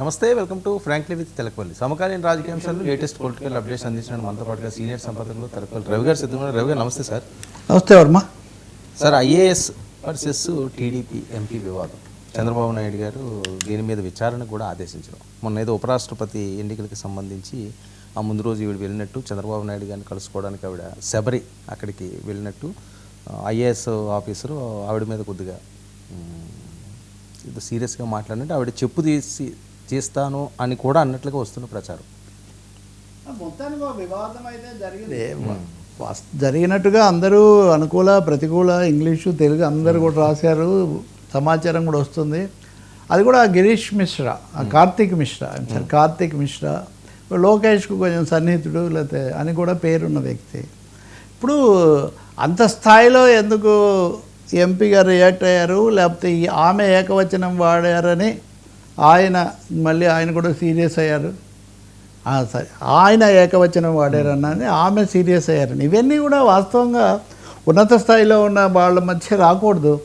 నమస్తే welcome to frankly with Telakapalli సమకాలీన రాజకీయ అంశాలు లేటెస్ట్ పొలిటికల్ అప్డేట్స్ అందించిన మనతో పాటుగా సీనియర్ సంపాదకులు తెలకపల్లి రవి గారు సిద్ధంగా రవి గారు నమస్తే సార్. నమస్తే Varma. Sir IAS versus TDP MP వివాదం. చంద్రబాబు నాయుడు గారు దీని మీద విచారణ కూడా ఆదేశించడం. మొన్న ఏదో ఉపరాష్ట్రపతి ఎన్నికలకి సంబంధించి ఆ ముందు రోజు ఈవిడ వెళ్ళినట్టు చంద్రబాబు నాయుడు గారిని కలుసుకోవడానికి ఆవిడ శబరి అక్కడికి వెళ్ళినట్టు ఐఏఎస్ ఆఫీసరు ఆవిడ మీద కొద్దిగా సీరియస్గా మాట్లాడినట్టు ఆవిడ చెప్పు తీసి చేస్తాను అని కూడా అన్నట్లుగా వస్తున్న ప్రచారం. మొత్తానికి వివాదం అయితే జరిగింది. వాస్- జరిగినట్టుగా అందరూ అనుకూల ప్రతికూల ఇంగ్లీషు తెలుగు అందరూ కూడా రాశారు. సమాచారం కూడా వస్తుంది. అది కూడా గిరీష్ మిశ్రా ఆ కార్తీక్ మిశ్రా సార్ కార్తీక్ మిశ్రా లోకేష్కు కొంచెం సన్నిహితుడు లేకపోతే అని కూడా పేరున్న వ్యక్తి. ఇప్పుడు అంత స్థాయిలో ఎందుకు ఎంపీగా రియాక్ట్ అయ్యారు? లేకపోతే ఈ ఆమె ఏకవచనం వాడారని ఆయన మళ్ళీ ఆయన కూడా సీరియస్ అయ్యారు. సరే ఆయన ఏకవచనం వాడారన్నది ఆమె సీరియస్ అయ్యారని ఇవన్నీ కూడా వాస్తవంగా ఉన్నత స్థాయిలో ఉన్న వాళ్ళ మధ్య రాకూడదు.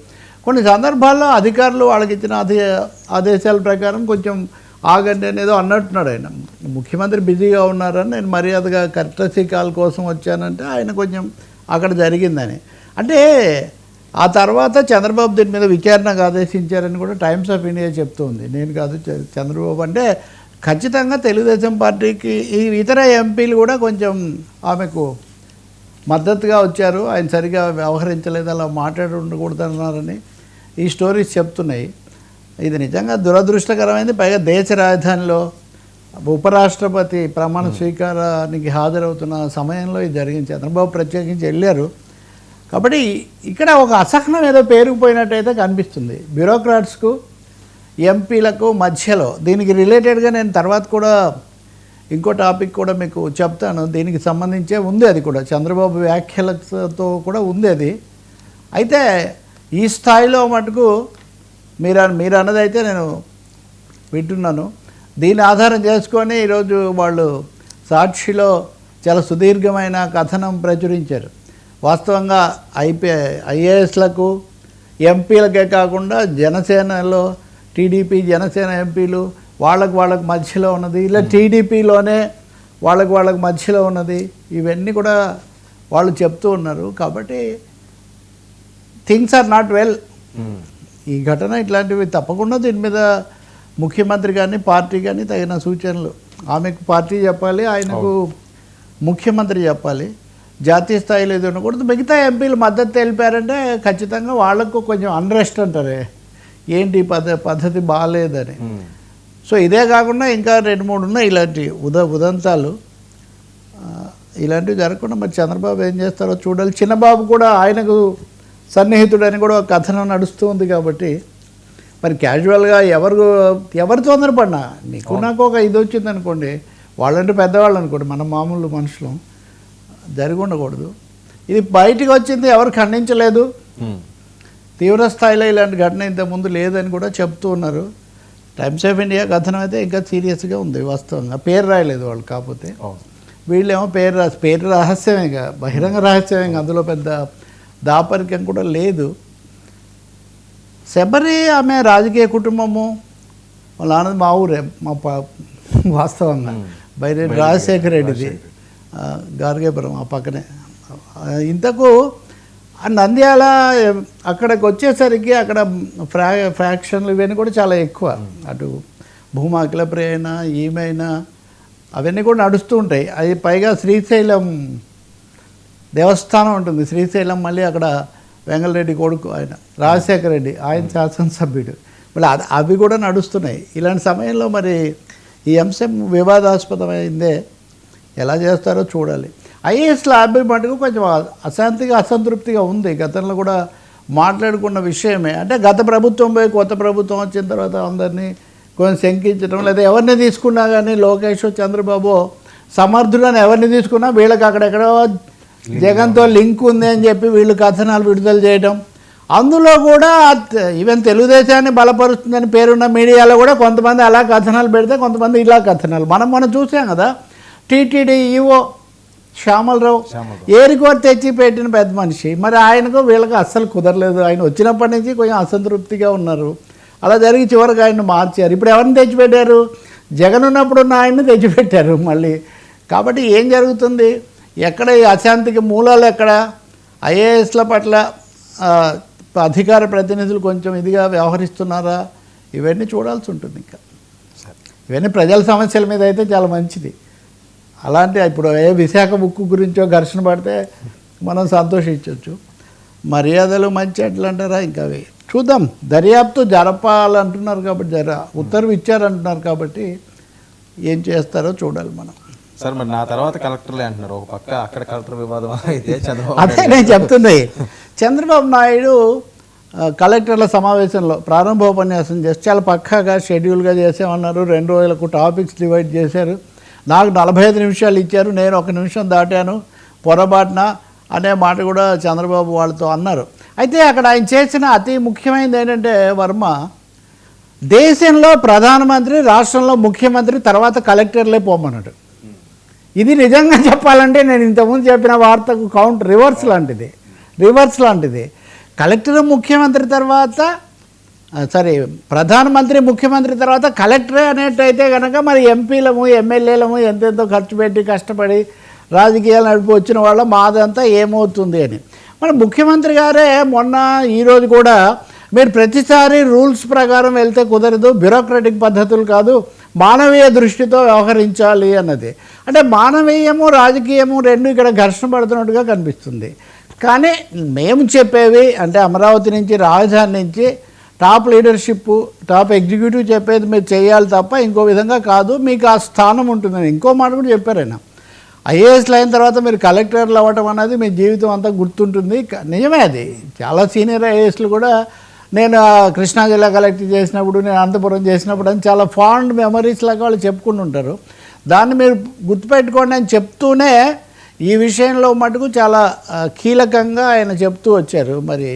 కొన్ని సందర్భాల్లో అధికారులు వాళ్ళకి ఇచ్చిన అదే ఆదేశాల ప్రకారం కొంచెం ఆగండి అనేదో అన్నట్టున్నాడు ఆయన. ముఖ్యమంత్రి బిజీగా ఉన్నారని నేను మర్యాదగా కర్టసీ కాల్ కోసం వచ్చానంటే ఆయన కొంచెం అక్కడ జరిగిందని. అంటే ఆ తర్వాత చంద్రబాబు దీని మీద విచారణకు ఆదేశించారని కూడా టైమ్స్ ఆఫ్ ఇండియా చెప్తుంది. నేను కాదు చంద్రబాబు అంటే ఖచ్చితంగా తెలుగుదేశం పార్టీకి ఈ ఇతర ఎంపీలు కూడా కొంచెం ఆమెకు మద్దతుగా వచ్చారు. ఆయన సరిగా వ్యవహరించలేదు అలా మాట్లాడి ఉండకూడదన్నారని ఈ స్టోరీస్ చెప్తున్నాయి. ఇది నిజంగా దురదృష్టకరమైంది. పైగా దేశ రాజధానిలో ఉపరాష్ట్రపతి ప్రమాణ స్వీకారానికి హాజరవుతున్న సమయంలో ఇది జరిగింది. చంద్రబాబు ప్రత్యేకించి వెళ్ళారు. కాబట్టి ఇక్కడ ఒక అసహనం ఏదో పేరుకుపోయినట్టయితే కనిపిస్తుంది. బ్యూరోక్రాట్స్కు ఎంపీలకు మధ్యలో దీనికి రిలేటెడ్గా నేను తర్వాత కూడా ఇంకో టాపిక్ కూడా మీకు చెప్తాను. దీనికి సంబంధించే ఉంది అది కూడా. చంద్రబాబు వ్యాఖ్యలతో కూడా ఉంది అది. అయితే ఈ స్థాయిలో మటుకు మీరు మీరు అన్నదైతే నేను వింటున్నాను. దీన్ని ఆధారం చేసుకొని ఈరోజు వాళ్ళు సాక్షిలో చాలా సుదీర్ఘమైన కథనం ప్రచురించారు. వాస్తవంగా ఐపీ ఐఏఎస్లకు ఎంపీలకే కాకుండా జనసేనలో టీడీపీ జనసేన ఎంపీలు వాళ్ళకు వాళ్ళకు మధ్యలో ఉన్నది. ఇలా టీడీపీలోనే వాళ్ళకు వాళ్ళకు మధ్యలో ఉన్నది. ఇవన్నీ కూడా వాళ్ళు చెప్తూ ఉన్నారు. కాబట్టి థింగ్స్ ఆర్ నాట్ వెల్. ఈ ఘటన ఇట్లాంటివి తప్పకుండా దీని మీద ముఖ్యమంత్రి కానీ పార్టీ కానీ తగిన సూచనలు. ఆమెకు పార్టీ చెప్పాలి ఆయనకు ముఖ్యమంత్రి చెప్పాలి. జాతీయ స్థాయిలో ఇది ఉండకూడదు మిగతా ఎంపీలు మద్దతు తెలిపారంటే ఖచ్చితంగా వాళ్ళకు కొంచెం అన్రెస్ట్ అంటారే. ఏంటి ఈ పద్ధ పద్ధతి బాగాలేదని సో ఇదే కాకుండా ఇంకా రెండు మూడు ఉన్నాయి ఇలాంటి ఉద ఉదంతాలు. ఇలాంటివి జరగకుండా మరి చంద్రబాబు ఏం చేస్తారో చూడాలి. చిన్నబాబు కూడా ఆయనకు సన్నిహితుడని కూడా ఒక కథనం నడుస్తూ ఉంది కాబట్టి మరి క్యాజువల్గా ఎవరు ఎవరు తొందరపడినా నీకు నాకు ఒక ఇది వచ్చింది అనుకోండి వాళ్ళంటే పెద్దవాళ్ళు అనుకోండి మన మామూలు మనుషులు. జరిగి ఉండకూడదు. ఇది బయటికి వచ్చింది ఎవరు ఖండించలేదు. తీవ్ర స్థాయిలో ఇలాంటి ఘటన ఇంతకుముందు లేదని కూడా చెప్తూ ఉన్నారు. టైమ్స్ ఆఫ్ ఇండియా కథనం అయితే ఇంకా సీరియస్గా ఉంది వాస్తవంగా. పేరు రాయలేదు వాళ్ళు కాకపోతే. వీళ్ళేమో పేరు రాసి పేరు రహస్యమేగా బహిరంగ రహస్యమేగా అందులో పెద్ద దాపరికం కూడా లేదు. శబరి ఆమె రాజకీయ కుటుంబము వాళ్ళ ఆనంద్ మా ఊరే మా వాస్తవంగా. బైరెడ్డి రాజశేఖర రెడ్డిది. గార్గేపురం ఆ పక్కనే. ఇంతకు నంద్యాల అక్కడికి వచ్చేసరికి అక్కడ ఫ్రా ఫ్రాక్షన్లు ఇవన్నీ కూడా చాలా ఎక్కువ. అటు భూమా అఖిలప్రియ అయినా అవన్నీ కూడా నడుస్తూ ఉంటాయి. అది పైగా శ్రీశైలం దేవస్థానం ఉంటుంది. శ్రీశైలం మళ్ళీ అక్కడ వెంగళరెడ్డి కొడుకు ఆయన రాజశేఖర రెడ్డి ఆయన శాసనసభ్యుడు. మళ్ళీ అవి కూడా నడుస్తున్నాయి. ఇలాంటి సమయంలో మరి ఈ అంశం వివాదాస్పదమైందే. ఎలా చేస్తారో చూడాలి. ఐఏఎస్ ల్యాబ్ మటుకు కొంచెం అశాంతిగా అసంతృప్తిగా ఉంది. గతంలో కూడా మాట్లాడుకున్న విషయమే. అంటే గత ప్రభుత్వం పోయి కొత్త ప్రభుత్వం వచ్చిన తర్వాత అందరినీ కొంచెం శంకించడం లేదా ఎవరిని తీసుకున్నా కానీ లోకేష్ చంద్రబాబు సమర్థులను ఎవరిని తీసుకున్నా వీళ్ళకి అక్కడెక్కడో జగన్తో లింక్ ఉంది అని చెప్పి వీళ్ళు కథనాలు విడుదల చేయడం అందులో కూడా ఈవెన్ తెలుగుదేశాన్ని బలపరుస్తుందని పేరున్న మీడియాలో కూడా కొంతమంది అలా కథనాలు పెడితే కొంతమంది ఇలా కథనాలు. మనం మనం చూసాం కదా టీటీడీ ఈవో శ్యామలరావు ఏరికోరు తెచ్చి పెట్టిన పెద్ద మనిషి. మరి ఆయనకు వీళ్ళకి అస్సలు కుదరలేదు. ఆయన వచ్చినప్పటి నుంచి కొంచెం అసంతృప్తిగా ఉన్నారు. అలా జరిగి చివరికి ఆయన్ని మార్చారు. ఇప్పుడు ఎవరిని తెచ్చిపెట్టారు? జగన్ ఉన్నప్పుడు ఉన్న ఆయన్ని తెచ్చిపెట్టారు మళ్ళీ. కాబట్టి ఏం జరుగుతుంది? ఎక్కడ ఈ అశాంతికి మూలాలు ఎక్కడ? ఐఏఎస్ల పట్ల అధికార ప్రతినిధులు కొంచెం ఇదిగా వ్యవహరిస్తున్నారా? ఇవన్నీ చూడాల్సి ఉంటుంది ఇంకా. ఇవన్నీ ప్రజల సమస్యల మీద అయితే చాలా మంచిది. అలాంటి ఇప్పుడు ఏ విశాఖ ముక్కు గురించో ఘర్షణ పడితే మనం సంతోషించవచ్చు మర్యాదలు మంచి ఎట్లా అంటారా ఇంకా అవి? చూద్దాం. దర్యాప్తు జరపాలంటున్నారు కాబట్టి జర ఉత్తర్వు ఇచ్చారంటున్నారు కాబట్టి ఏం చేస్తారో చూడాలి మనం. సార్ మరి నా తర్వాత కలెక్టర్లే అంటున్నారు. ఒక పక్క అక్కడ కలెక్టర్ వివాదం అయితే అదే నేను చెప్తుంది. చంద్రబాబు నాయుడు కలెక్టర్ల సమావేశంలో ప్రారంభోపన్యాసం చేసి చాలా పక్కాగా షెడ్యూల్గా చేసామన్నారు. రెండు రోజులకు టాపిక్స్ డివైడ్ చేశారు. నాకు నలభై ఐదు నిమిషాలు ఇచ్చారు నేను ఒక నిమిషం దాటాను పొరపాటున అనే మాట కూడా చంద్రబాబు వాళ్ళతో అన్నారు. అయితే అక్కడ ఆయన చేసిన అతి ముఖ్యమైనది ఏంటంటే వర్మ దేశంలో ప్రధానమంత్రి రాష్ట్రంలో ముఖ్యమంత్రి తర్వాత కలెక్టర్లే పోమన్నాడు. ఇది నిజంగా చెప్పాలంటే నేను ఇంతకుముందు చెప్పిన వార్తకు కౌంట్ రివర్స్ లాంటిది. రివర్స్ లాంటిది. కలెక్టర్ ముఖ్యమంత్రి తర్వాత సారీ ప్రధానమంత్రి ముఖ్యమంత్రి తర్వాత కలెక్టరే అనేటైతే కనుక మరి ఎంపీలము ఎమ్మెల్యేలము ఎంతెంతో ఖర్చు పెట్టి కష్టపడి రాజకీయాలు నడిపి వచ్చిన వాళ్ళ మాదంతా ఏమవుతుంది అని. మన ముఖ్యమంత్రి గారే మొన్న ఈరోజు కూడా మీరు ప్రతిసారి రూల్స్ ప్రకారం వెళ్తే కుదరదు బ్యూరోక్రటిక్ పద్ధతులు కాదు మానవీయ దృష్టితో వ్యవహరించాలి అన్నది. అంటే మానవీయము రాజకీయము రెండు ఇక్కడ ఘర్షణ పడుతున్నట్టుగా కనిపిస్తుంది. కానీ మేము చెప్పేవి అంటే అమరావతి నుంచి రాజధాని నుంచి టాప్ లీడర్షిప్ టాప్ ఎగ్జిక్యూటివ్ చెప్పేది మీరు చేయాలి తప్ప ఇంకో విధంగా కాదు. మీకు ఆ స్థానం ఉంటుందని ఇంకో మాట కూడా చెప్పారు ఆయన. ఐఏఎస్లు అయిన తర్వాత మీరు కలెక్టర్లు అవ్వటం అనేది మీ జీవితం అంతా గుర్తుంటుంది. నిజమే అది. చాలా సీనియర్ ఐఏఎస్లు కూడా నేను కృష్ణా జిల్లా కలెక్టర్ చేసినప్పుడు నేను అనంతపురం చేసినప్పుడు అని చాలా ఫాండ్ మెమరీస్ లాగా వాళ్ళు చెప్పుకుంటుంటారు దాన్ని మీరు గుర్తుపెట్టుకోండి అని చెప్తూనే ఈ విషయంలో మటుకు చాలా కీలకంగా ఆయన చెప్తూ వచ్చారు. మరి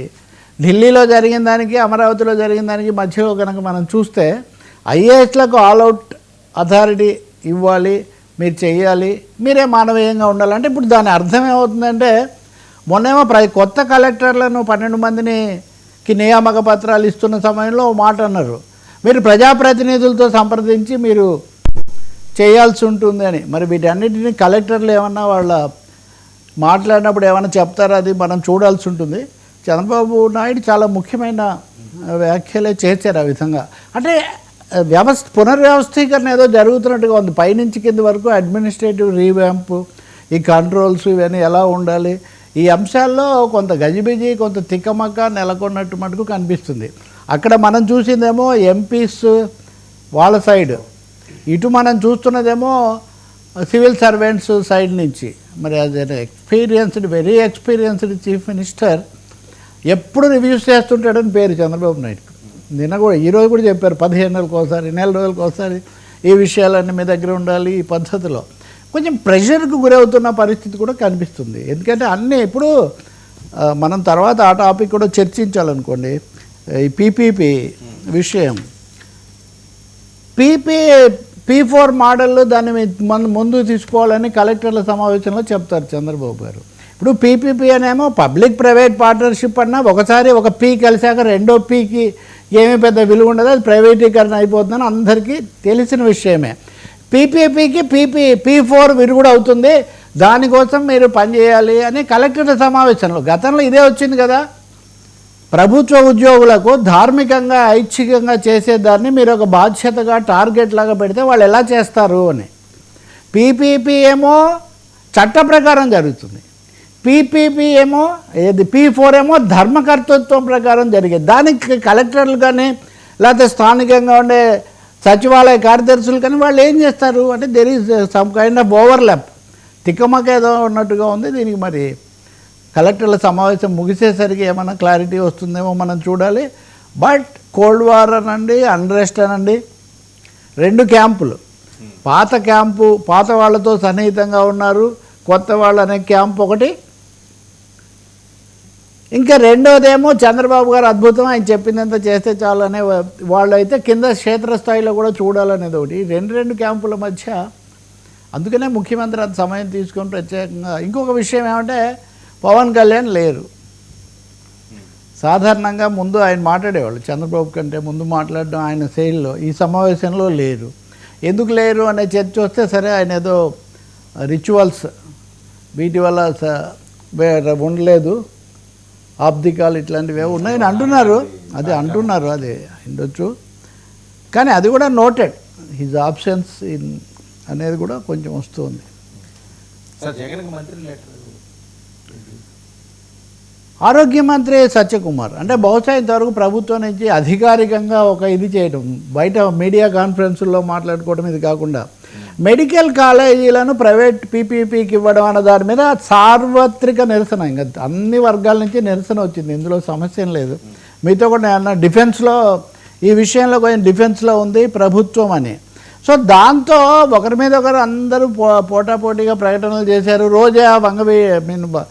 ఢిల్లీలో జరిగిన దానికి అమరావతిలో జరిగిన దానికి మధ్యలో కనుక మనం చూస్తే ఐఏఎస్లకు ఆల్అవుట్ అథారిటీ ఇవ్వాలి మీరు చేయాలి మీరే మానవీయంగా ఉండాలంటే ఇప్పుడు దాని అర్థం ఏమవుతుందంటే మొన్నేమో ప్ర కొత్త కలెక్టర్లను పన్నెండు మందిని కి నియామక పత్రాలు ఇస్తున్న సమయంలో ఓ మాట అన్నారు. మీరు ప్రజాప్రతినిధులతో సంప్రదించి మీరు చేయాల్సి ఉంటుంది అని. మరి వీటన్నిటిని కలెక్టర్లు ఏమన్నా వాళ్ళ మాట్లాడినప్పుడు ఏమైనా చెప్తారా? అది మనం చూడాల్సి ఉంటుంది. చంద్రబాబు నాయుడు చాలా ముఖ్యమైన వ్యాఖ్యలే చేశారు ఆ విధంగా. అంటే వ్యవస్థ పునర్వ్యవస్థీకరణ ఏదో జరుగుతున్నట్టుగా ఉంది. పైనుంచి కింద వరకు అడ్మినిస్ట్రేటివ్ రీవ్యాంప్ ఈ కంట్రోల్స్ ఇవన్నీ ఎలా ఉండాలి? ఈ అంశాల్లో కొంత గజిబిజి కొంత తిక్కమక్క నెలకొన్నట్టు మటుకు కనిపిస్తుంది. అక్కడ మనం చూసిందేమో ఎంపీస్ వాళ్ళ సైడ్. ఇటు మనం చూస్తున్నదేమో సివిల్ సర్వెంట్స్ సైడ్ నుంచి. మరి అది experienced very experienced chief minister ఎప్పుడు రివ్యూస్ చేస్తుంటాడని పేరు చంద్రబాబు నాయుడు. నిన్న కూడా ఈరోజు కూడా చెప్పారు పదిహేను నెలలకు ఒకసారి నెల రోజులకు ఒకసారి ఈ విషయాలన్నీ మీ దగ్గర ఉండాలి ఈ పద్ధతిలో. కొంచెం ప్రెషర్కు గురవుతున్న పరిస్థితి కూడా కనిపిస్తుంది. ఎందుకంటే అన్నీ ఇప్పుడు మనం తర్వాత ఆ టాపిక్ కూడా చర్చించాలనుకోండి. ఈ పీపీపీ విషయం. పీపీ పీ ఫోర్ మోడల్ దాన్ని మన ముందు తీసుకోవాలని కలెక్టర్ల సమావేశంలో చెప్తారు చంద్రబాబు గారు. ఇప్పుడు పీపీపీ అనేమో పబ్లిక్ ప్రైవేట్ పార్ట్నర్షిప్ అన్నా ఒకసారి ఒక పీ కలిసాక రెండో పీకి ఏమీ పెద్ద విలువ ఉండదు అది ప్రైవేటీకరణ అయిపోతుందని అందరికీ తెలిసిన విషయమే. పీపీపీకి పీపీ పీ ఫోర్ విరుగుడు అవుతుంది దానికోసం మీరు పనిచేయాలి అని కలెక్టర్ల సమావేశంలో గతంలో ఇదే వచ్చింది కదా. ప్రభుత్వ ఉద్యోగులకు ధార్మికంగా ఐచ్ఛికంగా చేసేదాన్ని మీరు ఒక బాధ్యతగా టార్గెట్ లాగా పెడితే వాళ్ళు ఎలా చేస్తారు అని. పీపీపీ ఏమో చట్ట ప్రకారం జరుగుతుంది. పీపీపీ ఏమో ఏది పీ ఫోర్ ఏమో ధర్మకర్తృత్వం ప్రకారం జరిగేది. దానికి కలెక్టర్లు కానీ లేకపోతే స్థానికంగా ఉండే సచివాలయ కార్యదర్శులు కానీ వాళ్ళు ఏం చేస్తారు అంటే there is some kind of overlap తిక్కమక ఏదో ఉన్నట్టుగా ఉంది దీనికి మరి. కలెక్టర్ల సమావేశం ముగిసేసరికి ఏమైనా క్లారిటీ వస్తుందేమో మనం చూడాలి. బట్ కోల్డ్ వార్ అనండి అన్రెస్ట్ అనండి రెండు క్యాంపులు. పాత క్యాంపు పాత వాళ్ళతో సన్నిహితంగా ఉన్నారు కొత్త వాళ్ళు అనే క్యాంప్ ఒకటి ఇంకా రెండోదేమో చంద్రబాబు గారు అద్భుతం ఆయన చెప్పిందంత చేస్తే చాలు అనే వాళ్ళు అయితే కింద క్షేత్రస్థాయిలో కూడా చూడాలనేది ఒకటి. రెండు రెండు క్యాంపుల మధ్య అందుకనే ముఖ్యమంత్రి అంత సమయం తీసుకొని ప్రత్యేకంగా ఇంకొక విషయం ఏమంటే పవన్ కళ్యాణ్ లేరు. సాధారణంగా ముందు ఆయన మాట్లాడేవాళ్ళు చంద్రబాబు కంటే ముందు మాట్లాడడం ఆయన శైలిలో ఈ సమావేశంలో లేరు. ఎందుకు లేరు అనే చర్చ వస్తే సరే ఆయన ఏదో రిచువల్స్ వీటి వల్ల స- ఉండలేదు. ఆబ్దికాలు ఇట్లాంటివి ఏవో ఉన్నాయని అంటున్నారు. అదే అంటున్నారు అదే ఉండొచ్చు. కానీ అది కూడా నోటెడ్ హిజ్ ఆప్షన్స్ ఇన్ అనేది కూడా కొంచెం వస్తుంది. ఆరోగ్య మంత్రి సత్యకుమార్. అంటే బహుశా ఇంతవరకు ప్రభుత్వం నుంచి అధికారికంగా ఒక ఇది చేయడం బయట మీడియా కాన్ఫరెన్సుల్లో మాట్లాడుకోవడం ఇది కాకుండా. మెడికల్ కాలేజీలను ప్రైవేట్ పీపీపీకి ఇవ్వడం అన్న దాని మీద సార్వత్రిక నిరసన. ఇంకా అన్ని వర్గాల నుంచి నిరసన వచ్చింది. ఇందులో సమస్య లేదు. మీతో కూడా నేను అన్న డిఫెన్స్లో ఈ విషయంలో కొంచెం డిఫెన్స్లో ఉంది ప్రభుత్వం అని. సో దాంతో ఒకరి మీద ఒకరు అందరూ పో పోటాపోటీగా ప్రకటనలు చేశారు. రోజా వంగవి మీన్